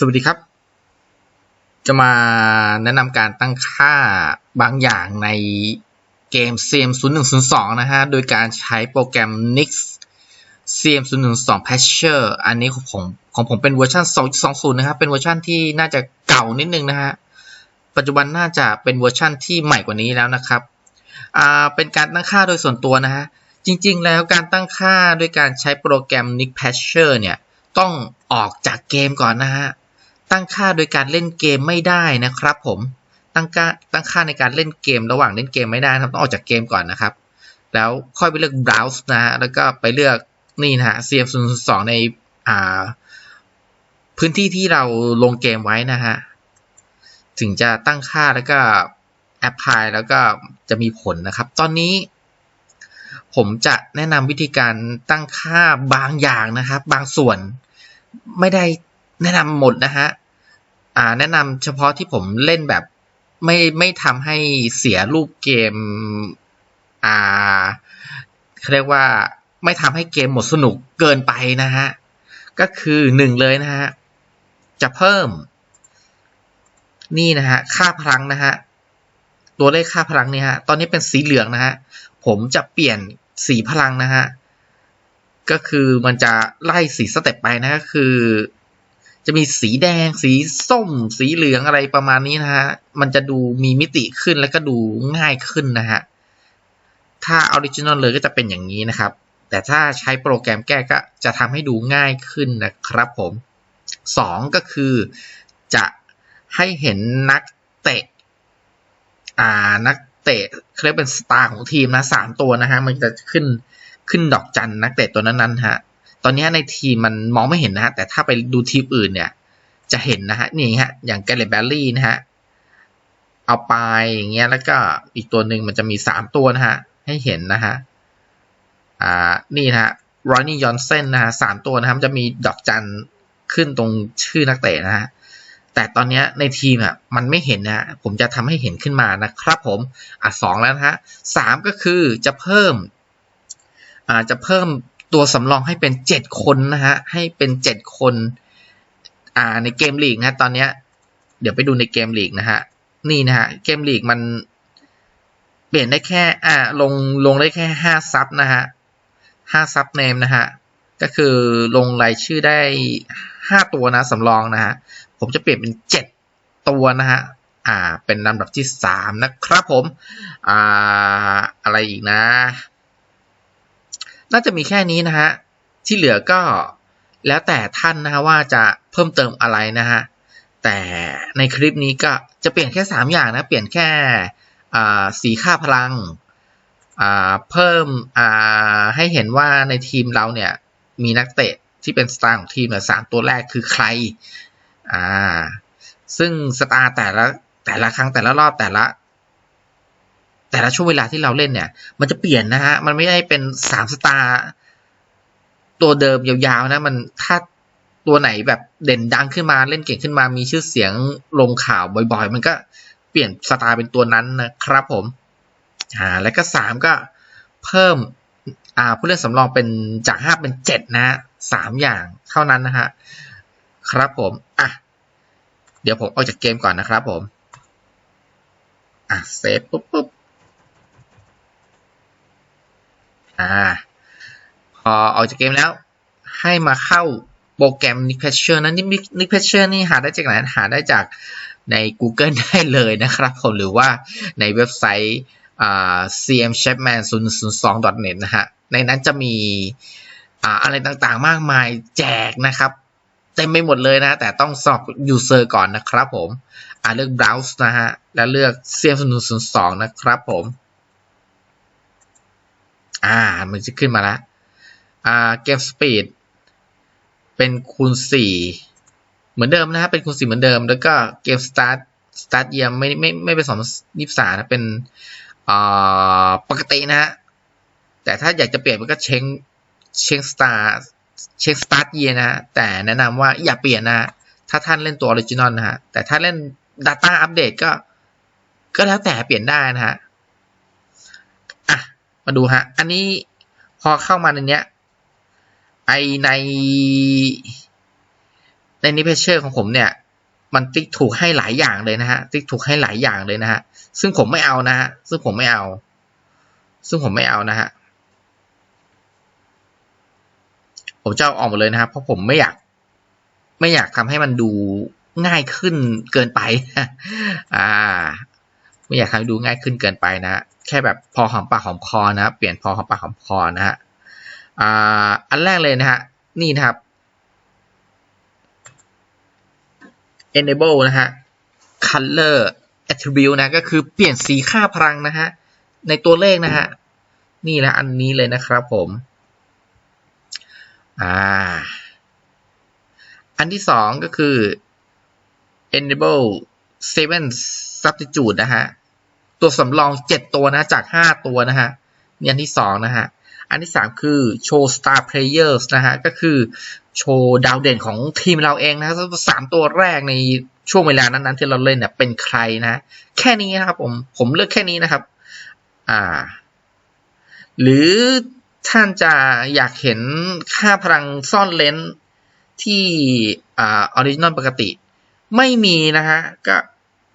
สวัสดีครับ จะมาแนะนำการตั้งค่าบางอย่างในเกม CM0102 นะฮะ โดยการใช้โปรแกรม Nix CM012 Patcher อันนี้ของผมของผมเป็นเวอร์ชัน2.20 นะครับ เป็นเวอร์ชันที่น่าจะเก่านิดนึงนะฮะ ปัจจุบันน่าจะเป็นเวอร์ชันที่ใหม่กว่านี้แล้วนะครับ อ่า เป็นการตั้งค่าโดยส่วนตัวนะฮะ จริงๆ แล้วการตั้งค่าด้วยการใช้โปรแกรม Nix Patcher เนี่ยต้องออกจากเกมก่อนนะฮะ ตั้งค่าโดยการเล่นเกมไม่ได้นะครับ ผมตั้งค่าตั้งค่าในการเล่นเกมระหว่างเล่นเกมไม่ได้ครับต้องออกจากเกมก่อนนะครับ แล้วค่อยไปเลือก browse นะฮะแล้วก็ไปเลือกนี่นะฮะ cm 0 2ในอ่าพื้นที่ที่เราลงเกมไว้นะฮะถึงจะตั้งค่าแล้วก็ apply แล้วก็จะมีผลนะครับ ตอนนี้ ผมจะแนะนำวิธีการตั้งค่าบางอย่างนะครับ บางส่วนไม่ได้ แนะนำหมดนะฮะอ่าแนะนำเฉพาะที่ผมเล่นแบบไม่ไม่ทำให้เสียรูปเกมอ่าเขาเรียกว่าไม่ทำให้เกมหมดสนุกเกินไปนะฮะ ก็คือหนึ่งเลยนะฮะ จะเพิ่ม นี่นะฮะ ค่าพลังนะฮะ ตัวเลขค่าพลังเนี่ยฮะ ตอนนี้เป็นสีเหลืองนะฮะ ผมจะเปลี่ยนสีพลังนะฮะ ก็คือมันจะไล่สีสเต็ปไปนะก็คือ จะมีสีแดง สีส้ม สีเหลืองอะไรประมาณนี้นะฮะ มันจะดูมีมิติขึ้นแล้วก็ดูง่ายขึ้นนะฮะ ถ้าออริจินอลเลยก็จะเป็นอย่างนี้นะครับ แต่ถ้าใช้โปรแกรมแก้ก็จะทำให้ดูง่ายขึ้นนะครับผมสองก็คือจะให้เห็นนักเตะ อ่า นักเตะเขาเรียกเป็นสตาร์ของทีมนะสามตัวนะฮะ มันจะขึ้นขึ้นดอกจันนักเตะตัวนั้นๆฮะ ตอนนี้ในทีมมันมองไม่เห็นนะฮะแต่ถ้าไปดูทีมอื่นเนี่ยจะเห็นนะฮะนี่ฮะอย่างแกเรตแบลลี่นะฮะเอาไปอย่างเงี้ยแล้วก็อีกตัวหนึ่งมันจะมีสามตัวนะฮะให้เห็นนะฮะอ่านี่นะฮะรอยนี่ยอนเซนนะฮะสามตัวนะครับจะมีดอกจันขึ้นตรงชื่อนักเตะนะฮะแต่ตอนนี้ในทีมอะมันไม่เห็นนะฮะผมจะทำให้เห็นขึ้นมานะครับผมอะสองแล้วนะฮะสามก็คือจะเพิ่มอ่าจะเพิ่ม ตัวสำรองให้เป็นเจ็ดคนนะฮะ ให้เป็นเจ็ดคน อ่า ในเกมลีกนะตอนเนี้ย เดี๋ยวไปดูในเกมลีกนะฮะ นี่นะฮะ เกมลีกมัน เปลี่ยนได้แค่ อ่า ลง ลงได้แค่ห้าซับนะฮะห้าซับเนมนะฮะ ก็คือลงรายชื่อได้ห้าตัวนะสำรองนะฮะ ผมจะเปลี่ยนเป็นเจ็ดตัวนะฮะ อ่า เป็นลำดับที่สามนะครับผม อ่า อะไรอีกนะ น่าจะมีแค่นี้นะฮะ ที่เหลือก็แล้วแต่ท่านนะฮะว่าจะเพิ่มเติมอะไรนะฮะ แต่ในคลิปนี้ก็จะเปลี่ยนแค่สามอย่างนะ เปลี่ยนแค่สีค่าพลัง เพิ่มให้เห็นว่าในทีมเราเนี่ยมีนักเตะที่เป็นสตาร์ของทีมเนี่ยสามตัวแรกคือใคร อ่า ซึ่งสตาร์แต่ละแต่ละครั้งแต่ละรอบแต่ละ แต่ละช่วงเวลาที่เราเล่นเนี่ย มันจะเปลี่ยนนะฮะ มันไม่ได้เป็นสามสตาร์ตัวเดิมยาวๆนะ มันถ้าตัวไหนแบบเด่นดังขึ้นมาเล่นเก่งขึ้นมามีชื่อเสียงลงข่าวบ่อยๆ มันก็เปลี่ยนสตาร์เป็นตัวนั้นนะครับผม อ่า แล้วก็สามก็เพิ่ม อ่าผู้เล่นสำรองเป็นจากห้าเป็นเจ็ดนะฮะสามอย่างเท่านั้นนะฮะครับผม อะ เดี๋ยวผมออกจากเกมก่อนนะครับผม อะเซฟปุ๊บปุ๊บ อ่า พอออกจากเกมแล้ว ให้มาเข้าโปรแกรม Nick Patcher นะ Nick Patcher นี่หาได้จากไหน หาได้จากใน Google ได้เลยนะครับผม หรือว่าในเว็บไซต์อ่า cmchapman002.net นะฮะ ในนั้นจะมีอ่าอะไรต่างๆ มากมายแจกนะครับ เต็มไปหมดเลยนะ แต่ต้องสอบ user ก่อนนะครับผม อ่าเลือก browse นะฮะ แล้วเลือก cm002 นะครับผม อ่า มันจะขึ้นมาแล้วอ่าเกมสปีดเป็นคูณสี่เหมือนเดิมนะฮะเป็นคูณสี่เหมือนเดิม แล้วก็เกมสตาร์ทสตาร์ทเยียมไม่ไม่ไม่เป็นสองยี่สานะเป็นอ่าปกตินะฮะแต่ถ้าอยากจะเปลี่ยนมันก็เช็คเช็คสตาร์เช็คสตาร์ทเยียนะฮะแต่แนะนำว่าอย่าเปลี่ยนนะถ้าท่านเล่นตัวออริจินอลนะฮะแต่ถ้าเล่น Data อัปเดตก็ก็แล้วแต่เปลี่ยนได้นะฮะ มาดูฮะ อันนี้พอเข้ามาในเนี้ย ไอในในนี้เพชเชอร์ของผมเนี่ย มันติ๊กถูกให้หลายอย่างเลยนะฮะ ติ๊กถูกให้หลายอย่างเลยนะฮะ ซึ่งผมไม่เอานะฮะ ซึ่งผมไม่เอา ซึ่งผมไม่เอานะฮะ ผมจะเอาออกหมดเลยนะครับ เพราะผมไม่อยาก ไม่อยากทำให้มันดูง่ายขึ้นเกินไป อ่า ไม่อยากทำให้ดูง่ายขึ้นเกินไปนะ แค่แบบพอหอมปากหอมคอนะเปลี่ยนพอหอมปากหอมคอนะฮะอ่าอันแรกเลยนะฮะนี่นะครับ enable นะฮะ color attribute นะก็คือเปลี่ยนสีค่าพลังนะฮะในตัวเลขนะฮะนี่แหละอันนี้เลยนะครับผมอ่าอันที่สองก็คือ enable seven substitute นะฮะ ตัวสำรองเจ็ดตัวนะจากห้าตัวนะฮะนี่อันที่สองนะฮะอันที่สามคือ show star players นะฮะก็คือโชว์ดาวเด่นของทีมเราเองนะสามตัวแรกในช่วงเวลานั้นๆที่เราเล่นเนี่ยเป็นใครนะ แค่นี้นะครับผมผมเลือกแค่นี้นะครับ อ่า หรือท่านจะอยากเห็นค่าพลังซ่อนเลนที่อ่าออริจินอลปกติ ไม่มีนะฮะก็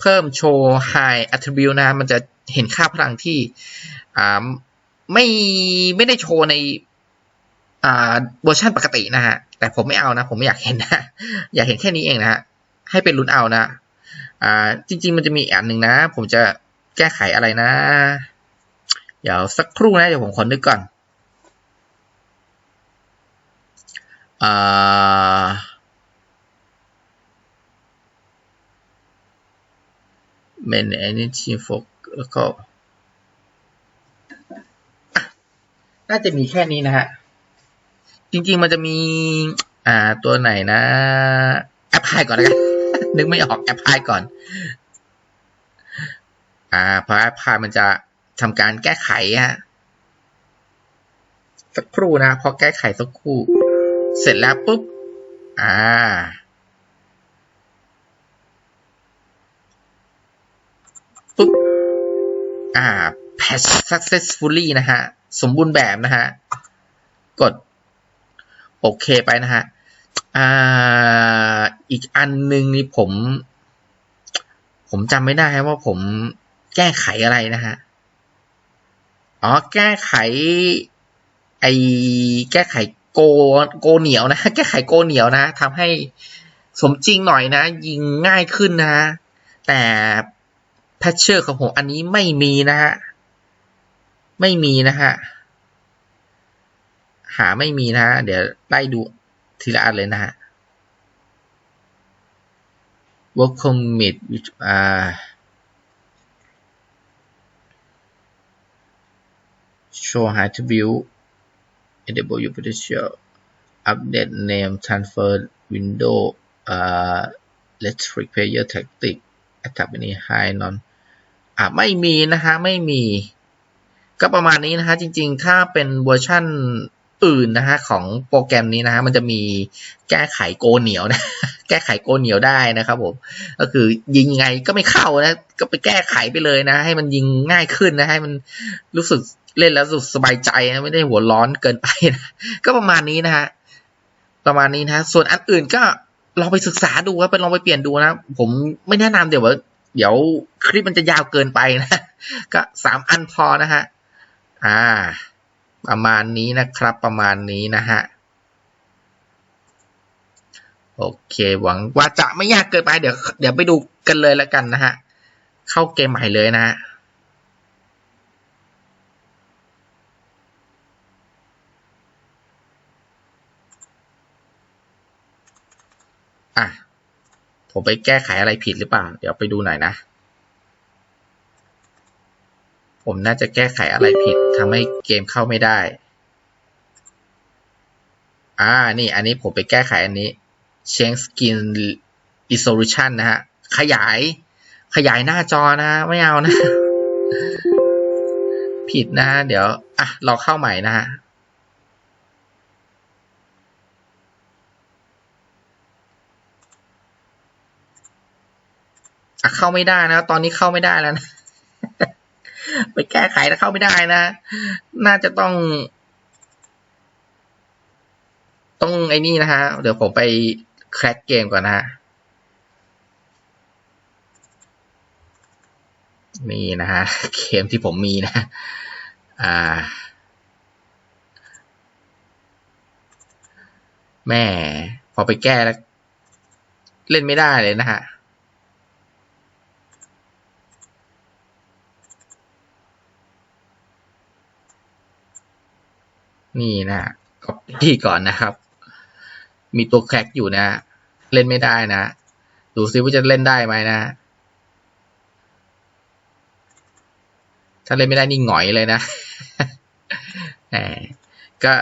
เพิ่มโชว์ high attribute นะมันจะเห็นค่าพลังที่ไม่ไม่ได้โชว์ในเวอร์ชันปกตินะฮะ แต่ผมไม่เอานะ ผมไม่อยากเห็นนะ อยากเห็นแค่นี้เองนะฮะ ให้เป็นลุ้นเอานะอ่าจริง ๆ มันจะมีอันหนึ่งนะ ผมจะแก้ไขอะไรนะ เดี๋ยวสักครู่นะ เดี๋ยวผมขอนึกก่อนอ่า main energy focus แล้วก็น่าจะมีแค่นี้นะฮะ จริง ๆ มันจะมี อ่า ตัวไหนนะแอปพลายก่อนแล้วกันนึกไม่ออกแอปพลายก่อน อ่าพอแอปพลายมันจะทำการแก้ไขฮะสักครู่นะ พอแก้ไขสักครู่ เสร็จแล้วปุ๊บ อ่า อ่า patch successfully นะฮะ สมบูรณ์แบบนะฮะ กด โอเคไปนะฮะ อ่า อีกอันหนึ่งนี่ผม ผมจำไม่ได้ว่าผมแก้ไขอะไรนะฮะ อ๋อ แก้ไข ไอแก้ไขโก โกเหนียวนะ แก้ไขโกเหนียวนะทำให้สมจริงหน่อยนะ ยิงง่ายขึ้นนะ แต่ แพทเชอร์ของผมอันนี้ไม่มีนะฮะ ไม่มีนะฮะ หาไม่มีนะฮะ เดี๋ยวไล่ดูทีละอันเลยนะฮะ work commit อ่า show high to view enable your potential update name transfer window อ่า electric player tactic attack any high non อ่าไม่มีนะฮะไม่มี ก็ประมาณนี้นะฮะจริง ๆ ถ้าเป็นเวอร์ชั่นอื่นนะฮะของโปรแกรมนี้นะฮะมันจะมีแก้ไขโกเหนียวนะ แก้ไขโกเหนียวได้นะครับผมก็คือยิงยังไงก็ไม่เข้านะ ก็ไปแก้ไขไปเลยนะ ให้มันยิงง่ายขึ้นนะให้มันรู้สึกเล่นแล้วรู้สึกสบายใจนะไม่ได้หัวร้อนเกินไปนะก็ประมาณนี้นะฮะประมาณนี้นะ ส่วนอันอื่นก็ลองไปศึกษาดูครับไปลองไปเปลี่ยนดูนะ ผมไม่แนะนำเดี๋ยวว่า เดี๋ยวคลิปมันจะยาวเกินไปนะ ก็สามอันพอนะฮะ อ่า ประมาณนี้นะครับ ประมาณนี้นะฮะ โอเค หวังว่าจะไม่ยากเกินไป เดี๋ยว เดี๋ยวไปดูกันเลยแล้วกันนะฮะ เข้าเกมใหม่เลยนะฮะอะ ผมไปแก้ไขอะไรผิดหรือเปล่า เดี๋ยวไปดูหน่อยนะ ผมน่าจะแก้ไขอะไรผิดทำให้เกมเข้าไม่ได้ อ่า นี่ อันนี้ผมไปแก้ไขอันนี้ change skin resolution นะฮะ ขยาย ขยายหน้าจอนะ ไม่เอานะ ผิดนะ เดี๋ยว อะ เราเข้าใหม่นะฮะ เข้าไม่ได้นะ ตอนนี้เข้าไม่ได้แล้วนะไปแก้ไขแล้วเข้าไม่ได้นะ น่าจะต้อง ต้องไอ้นี่นะฮะ เดี๋ยวผมไปแคร็กเกมก่อนนะฮะนี่นะฮะ เกมที่ผมมีนะ อ่า แม่ พอไปแก้แล้ว เล่นไม่ได้เลยนะฮะ นี่นะก็พี่ก่อนนะครับ มีตัวแคร็กอยู่นะ เล่นไม่ได้นะ ดูซิว่าจะเล่นได้ไหมนะ ถ้าเล่นไม่ได้นี่หงอยเลยนะแหมก็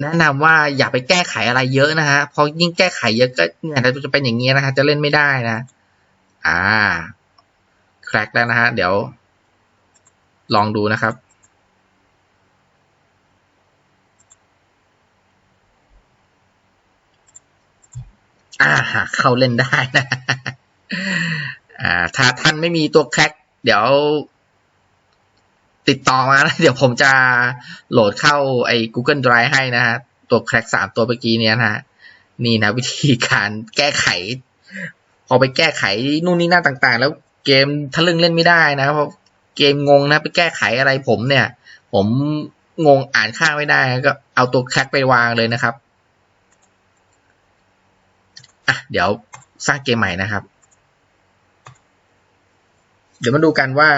แนะนำว่าอย่าไปแก้ไขอะไรเยอะนะฮะพราะยิ่งแก้ไขเยอะก็เนี่ยจะเป็นอย่างนี้นะฮะจะเล่นไม่ได้นะ อ่า แคร็กแล้วนะฮะ เดี๋ยว ลองดูนะครับ อ่าเข้าเล่นได้นะอ่าถ้าท่านไม่มีตัวแคร็กเดี๋ยว ติดต่อมานะเดี๋ยวผมจะโหลดเข้าไอ้ Google Drive ให้นะฮะตัวแคร็กสามตัวเมื่อกี้เนี้ยนะนี่นะ วิธีการแก้ไข พอไปแก้ไขนู่นนี่นั่นต่าง ๆ แล้วเกมทะลึ่งเล่นไม่ได้นะเพราะเกมงงนะ ไปแก้ไขอะไรผมเนี่ย ผมงงอ่านค่าไม่ได้ก็เอาตัวแคร็กไปวางเลยนะครับ อะเดี๋ยวสร้างเกมใหม่นะครับ เดี๋ยวมาดูกันว่า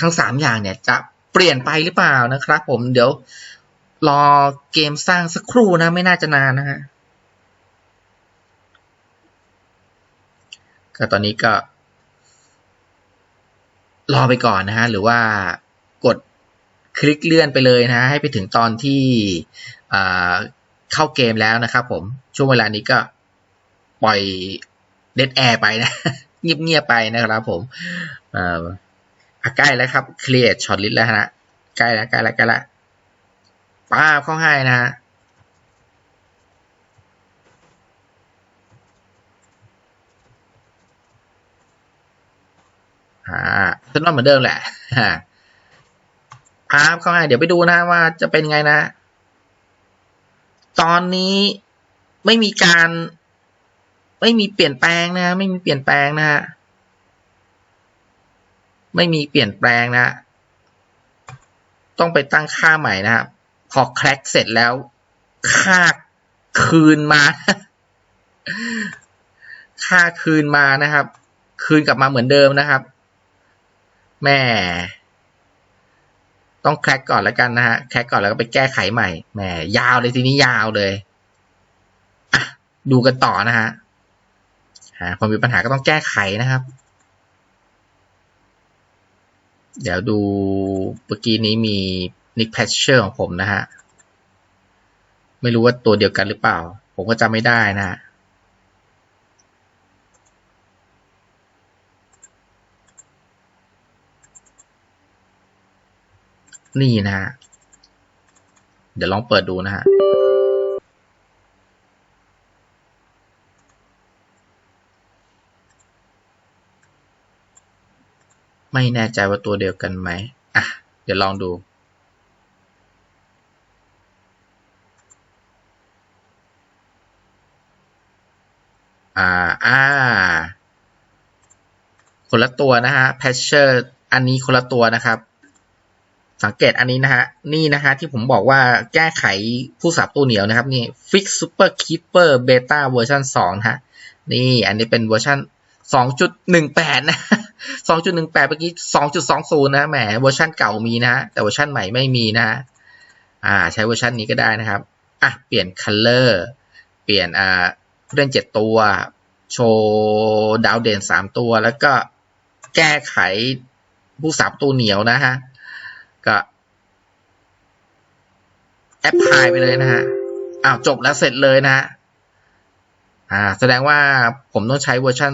ทั้งสามอย่างเนี่ยจะเปลี่ยนไปหรือเปล่านะครับ ผมเดี๋ยวรอเกมสร้างสักครู่นะไม่น่าจะนานนะฮะก็ตอนนี้ก็ รอไปก่อนนะฮะหรือว่ากดคลิกเลื่อนไปเลยนะ ให้ไปถึงตอนที่เข้าเกมแล้วนะครับผมช่วงเวลานี้ก็ ปล่อยเดดแอร์ไปนะ เงียบๆไปนะครับผมอ่าใกล้แล้วครับ create short list แล้วนะใกล้แล้วใกล้แล้วใกล้แล้วป้าเข้าให้นะฮะอ่าฉันว่าเหมือนเดิมแหละป้าเข้าให้เดี๋ยวไปดูนะว่าจะเป็นไงนะ ตอนนี้ไม่มีการ ไม่มีเปลี่ยนแปลงนะ ไม่มีเปลี่ยนแปลงนะฮะไม่มีเปลี่ยนแปลงนะ ต้องไปตั้งค่าใหม่นะครับ พอแคร็กเสร็จแล้ว ค่าคืนมา ค่าคืนมานะครับ คืนกลับมาเหมือนเดิมนะครับ แม่ ต้องแคร็กก่อนแล้วกันนะฮะ แคร็กก่อนแล้วก็ไปแก้ไขใหม่ แหม ยาวเลยทีนี้ยาวเลย อะ ดูกันต่อนะฮะ พอมีปัญหาก็ต้องแก้ไขนะครับ เดี๋ยวดูเมื่อกี้นี้มี nick patcher ของผมนะฮะ ไม่รู้ว่าตัวเดียวกันหรือเปล่า ผมก็จำไม่ได้นะฮะนี่นะฮะ เดี๋ยวลองเปิดดูนะฮะ ไม่แน่ใจว่าตัวเดียวกันไหมอะ เดี๋ยวลองดู อ่า อ่า คนละตัวนะฮะ patcher อันนี้คนละตัวนะครับ สังเกตอันนี้นะฮะ นี่นะฮะที่ผมบอกว่าแก้ไขผู้สับตัวเหนียวนะครับ นี่ fix super keeper beta เวอร์ชัน2นะฮะ นี่อันนี้เป็นเวอร์ชัน2.18 นะ 2.18 เมื่อกี้ 2.20 นะแหมเวอร์ชันเก่ามีนะ แต่เวอร์ชันใหม่ไม่มีนะ อ่า ใช้เวอร์ชันนี้ก็ได้นะครับ อะ เปลี่ยน color เปลี่ยนอ่าผู้เล่น 7 ตัว โชว์ดาวเด่น 3 ตัว แล้วก็แก้ไขผู้สับตัวเหนียวนะฮะ ก็แอปพลายไปเลยนะฮะอ้าวจบแล้วเสร็จเลยนะฮะ อ่าแสดงว่าผมต้องใช้เวอร์ชัน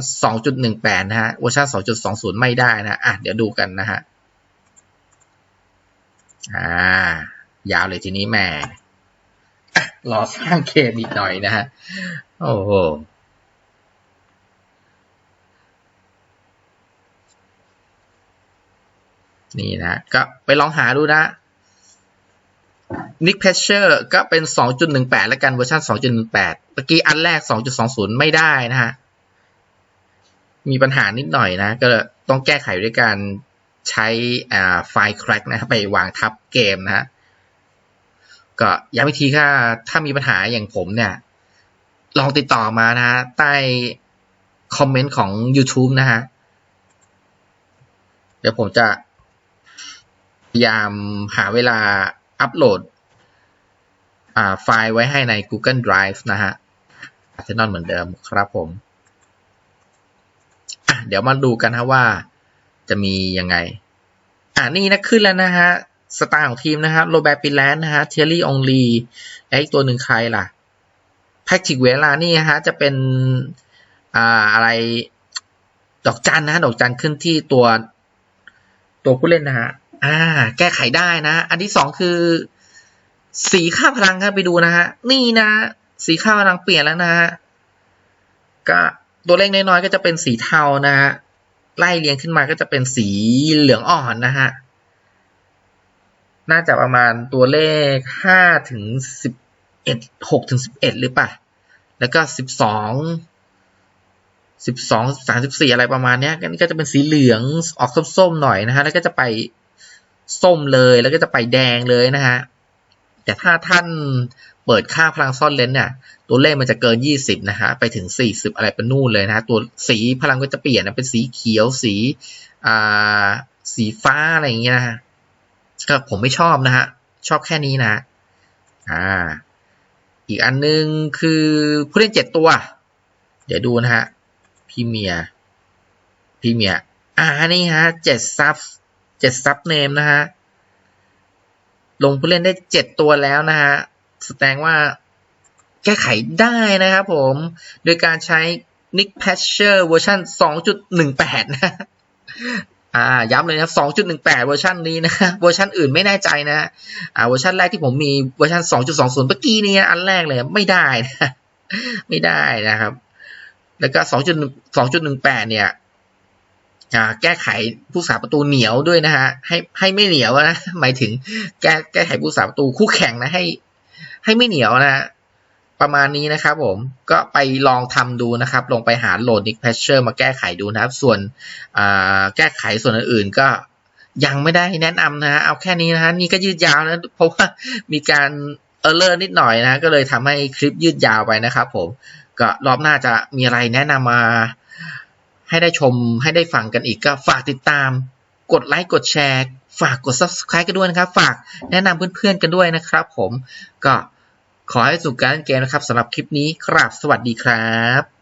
2.18 นะฮะ เวอร์ชัน2.20 ไม่ได้นะอะเดี๋ยวดูกันนะฮะ อ่า ยาวเลยทีนี้แม่รอสร้างเกมอีกหน่อยนะฮะ โอ้โหนี่นะ ก็ไปลองหาดูนะ Nick Patcher ก็เป็น 2.18 แล้วกันเวอร์ชัน2.18เมื่อกี้อันแรก 2.20 ไม่ได้นะฮะ มีปัญหานิดหน่อยนะ ก็ต้องแก้ไขด้วยการใช้ไฟล์ crack นะไปวางทับเกมนะฮะ ก็ย้ำอีกทีค่ะถ้ามีปัญหาอย่างผมเนี่ย ลองติดต่อมานะฮะใต้คอมเมนต์ของ YouTube นะฮะ เดี๋ยวผมจะพยายามหาเวลา อัปโหลดไฟล์ไว้ให้ใน Google Drive นะฮะ Arsenal เหมือนเดิมครับผมเดี๋ยวมาดูกันฮะว่าจะมียังไง อ่านี่นะขึ้นแล้วนะฮะ สตาร์ของทีมนะครับโรแบร์ปิแลนนะฮะ เทลลี่องลีและอีกตัวหนึ่งใครล่ะ แพทริกเวลานี่ฮะ จะเป็น อ่าอะไร ดอกจันนะดอกจันขึ้นที่ตัว ตัวผู้เล่นนะฮะ อ่า แก้ไขได้นะ อันที่สองคือ สีค่าพลังครับไปดูนะฮะ นี่นะ สีค่าพลังเปลี่ยนแล้วนะฮะ ก็ตัวเลขน้อยๆก็จะเป็นสีเทานะฮะ ไล่เรียงขึ้นมาก็จะเป็นสีเหลืองอ่อนนะฮะ น่าจะประมาณตัวเลขห้าถึงสิบเอ็ดหกถึงสิบเอ็ดหรือเปล่า แล้วก็สิบสองสิบสองสามสิบสี่อะไรประมาณเนี้ยก็นี่ก็จะเป็นสีเหลืองออกส้มๆหน่อยนะฮะ แล้วก็จะไป ส้มเลยแล้วก็จะไปแดงเลยนะฮะแต่ถ้าท่านเปิดค่าพลังซ่อนเลนเนี่ยตัวเลขมันจะเกินยี่สิบนะฮะไปถึงสี่สิบอะไรเป็นนู่นเลยนะฮะตัวสีพลังก็จะเปลี่ยนนะเป็นสีเขียวสีอ่าสีฟ้าอะไรอย่างเงี้ยนะฮะก็ผมไม่ชอบนะฮะชอบแค่นี้นะอ่าอีกอันนึงคือผู้เล่นเจ็ดตัว เดี๋ยวดูนะฮะพีเมียพีเมียอ่านี่ฮะเจ็ดซับ เจ็ดซับเนมนะฮะ ลงผู้เล่นได้เจ็ดตัวแล้วนะฮะ แสดงว่าแก้ไขได้นะครับผม โดยการใช้ Nick Patcher เวอร์ชัน2.18 นะ อ่า ย้ำเลยนะ2.18 เวอร์ชันนี้นะ เวอร์ชันอื่นไม่แน่ใจนะ อ่า เวอร์ชันแรกที่ผมมีเวอร์ชัน2.20 เมื่อกี้นี้อันแรกเลยไม่ได้นะ ไม่ได้นะครับ แล้วก็2.2.18 เนี่ย แก้ไขผู้สาประตูเหนียวด้วยนะฮะให้ให้ไม่เหนียวนะหมายถึงแก้แก้ไขผู้สาประตูคู่แข่งนะให้ ให้ไม่เหนียวนะ ประมาณนี้นะครับผมก็ไปลองทำดูนะครับ ลงไปหาโหลด Nick Patcher มาแก้ไขดูนะครับ ส่วนแก้ไขส่วนอื่นๆก็ยังไม่ได้แนะนำนะฮะเอาแค่นี้นะฮะนี่ก็ยืดยาวนะเพราะว่ามีการเออร์เลอร์นิดหน่อยนะ ก็เลยทำให้คลิปยืดยาวไปนะครับผมก็รอบหน้าจะมีอะไรแนะนำมา ให้ได้ชมให้ได้ฟังกันอีกก็ฝากติดตาม กดไลค์กดแชร์ ฝากกด subscribe กันด้วยนะครับ ฝากแนะนำเพื่อนๆกันด้วยนะครับ ผมก็ขอให้สุขการเล่นเกมนะครับสำหรับคลิปนี้ครับสวัสดีครับ